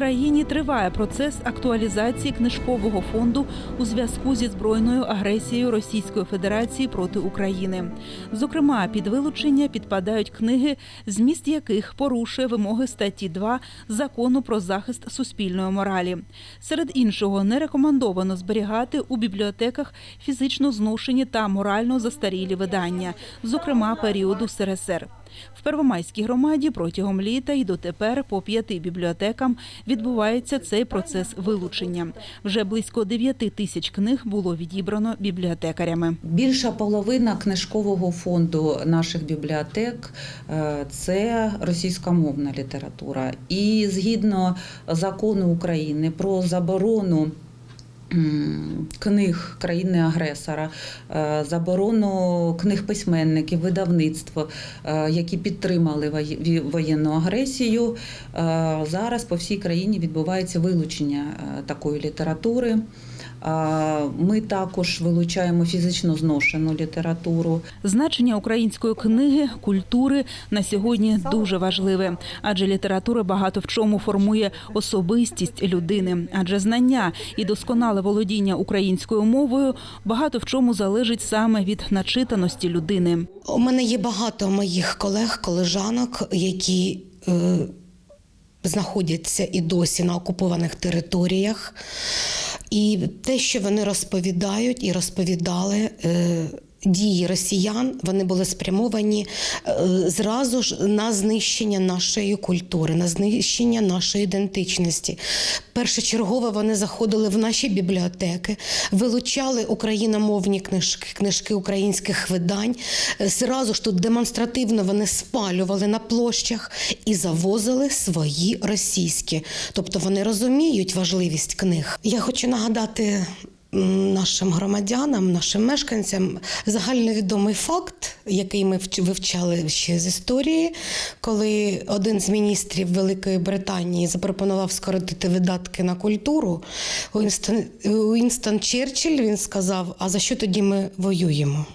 Україні триває процес актуалізації книжкового фонду у зв'язку зі збройною агресією Російської Федерації проти України. Зокрема, під вилучення підпадають книги, зміст яких порушує вимоги статті 2 закону про захист суспільної моралі. Серед іншого, не рекомендовано зберігати у бібліотеках фізично зношені та морально застарілі видання, зокрема періоду СРСР. В Первомайській громаді протягом літа і дотепер по п'яти бібліотекам відбувається цей процес вилучення. Вже близько 9 тисяч книг було відібрано бібліотекарями. Більша половина книжкового фонду наших бібліотек е, це російськомовна література. І згідно закону України про заборону. Книг країни-агресора, е, заборону книг письменників, видавництв, е, які підтримали воєнну агресію. Е, Зараз по всій країні відбувається вилучення такої літератури. Ми також вилучаємо фізично зношену літературу. Значення української книги, культури на сьогодні дуже важливе, адже література багато в чому формує особистість людини. Адже знання і досконале володіння українською мовою багато в чому залежить саме від начитаності людини. У мене є багато моїх колег, колежанок, які е, знаходяться і досі на окупованих територіях. І те, що вони розповідають і розповідали. Е, Дії росіян вони були спрямовані е, зразу ж на знищення нашої культури, на знищення нашої ідентичності. Першочергово вони заходили в наші бібліотеки, вилучали україномовні книжки, книжки українських видань. Е, Зразу ж тут демонстративно вони спалювали на площах і завозили свої російські. Тобто вони розуміють важливість книг. Я хочу нагадати нашим громадянам, нашим мешканцям загальновідомий факт, який ми вч- вивчали ще з історії, коли один з міністрів Великої Британії запропонував скоротити видатки на культуру. Уінстон, Уінстон Черчилль він сказав: а за що тоді ми воюємо?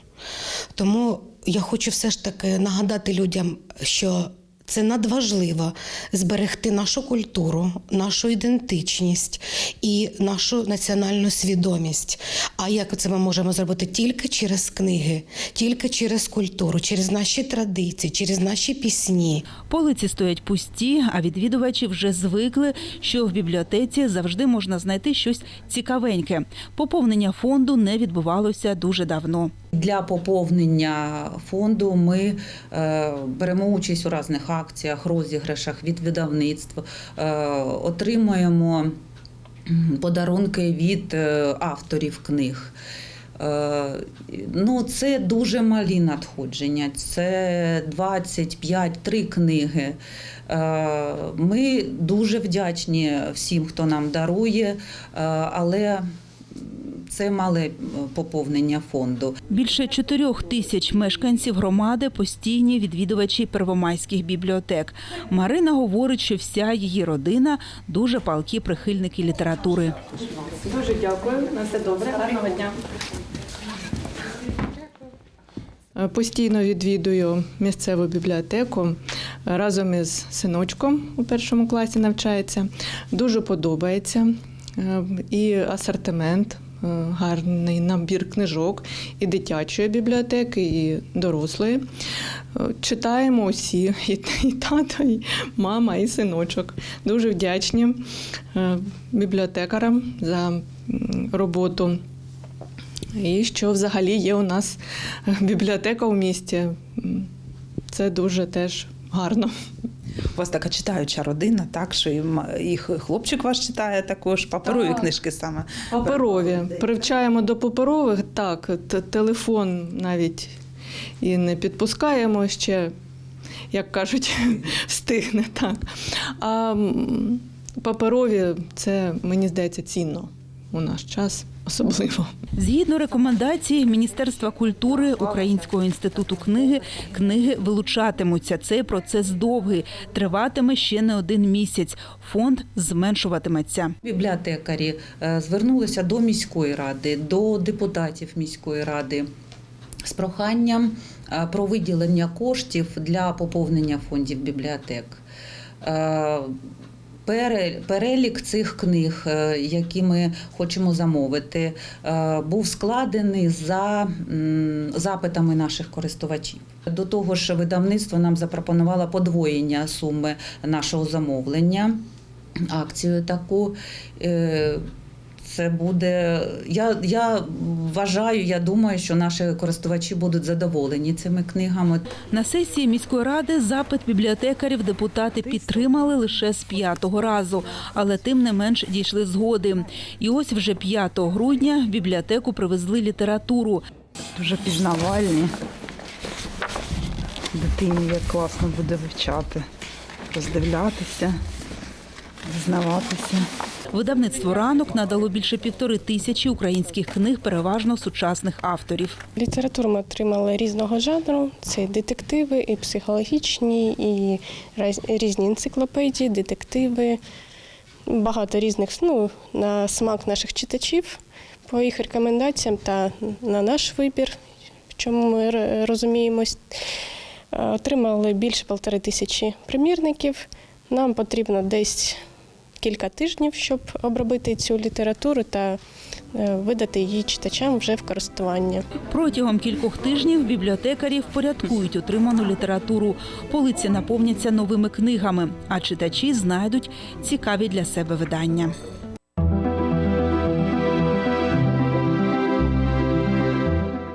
Тому я хочу все ж таки нагадати людям, що це надважливо зберегти нашу культуру, нашу ідентичність і нашу національну свідомість. А як це ми можемо зробити тільки через книги, тільки через культуру, через наші традиції, через наші пісні. Полиці стоять пусті, а відвідувачі вже звикли, що в бібліотеці завжди можна знайти щось цікавеньке. Поповнення фонду не відбувалося дуже давно. Для поповнення фонду ми е, беремо участь у різних акціях, розіграшах від видавництв, е, отримуємо подарунки від е, авторів книг. Ну, це дуже малі надходження. Це 25-3 книги. Ми дуже вдячні всім, хто нам дарує, але це мале поповнення фонду. Більше чотирьох тисяч мешканців громади постійні відвідувачі первомайських бібліотек. Марина говорить, що вся її родина дуже палкі прихильники літератури. Дуже дякую. На все добре. Гарного дня. Е, Постійно відвідую місцеву бібліотеку е, разом із синочком у першому класі навчається. Дуже подобається Е, і асортимент, е, гарний набір книжок і дитячої бібліотеки, і дорослої. Е, Читаємо усі, і, тато, і мама, і синочок. Дуже вдячні е, бібліотекарам за роботу. І що взагалі є у нас е, бібліотека у місті. Це дуже теж гарно. У вас така читаюча родина, так що і м- і х- хлопчик ваш читає також паперові Так. книжки саме. Паперові. Привчаємо до паперових, так, телефон навіть і не підпускаємо ще, як кажуть, встигне так. А паперові це, мені здається, цінно у наш час особливо. Згідно рекомендацій Міністерства культури Українського інституту книги, книги вилучатимуться. Цей процес довгий, триватиме ще не один місяць. Фонд зменшуватиметься. Бібліотекарі е, звернулися до міської ради, до депутатів міської ради з проханням е, про виділення коштів для поповнення фондів бібліотек. Е, Перелік цих книг, е, які ми хочемо замовити, е, був складений за запитами наших користувачів. До того ж, видавництво нам запропонувало подвоєння суми нашого замовлення, акцію таку. Це буде. Я, я вважаю, я думаю, що наші користувачі будуть задоволені цими книгами. На сесії міської ради запит бібліотекарів депутати підтримали лише з п'ятого разу, але тим не менш дійшли згоди. І ось вже 5 грудня в бібліотеку привезли літературу. Дуже пізнавальні. Дитині як класно буде вивчати, роздивлятися, дізнаватися. Видавництво ранок надало більше півтори тисячі українських книг, переважно сучасних авторів. Літературу ми отримали різного жанру. Це і детективи, і психологічні, і різні енциклопедії, детективи. Багато різних ну, на смак наших читачів по їх рекомендаціям та на наш вибір, в чому ми розуміємось. Е, Отримали більше полтори тисячі примірників. Нам потрібно десь кілька тижнів, щоб обробити цю літературу та е, видати її читачам вже в користування. Протягом кількох тижнів бібліотекарі впорядкують отриману літературу. Полиці наповняться новими книгами, а читачі знайдуть цікаві для себе видання.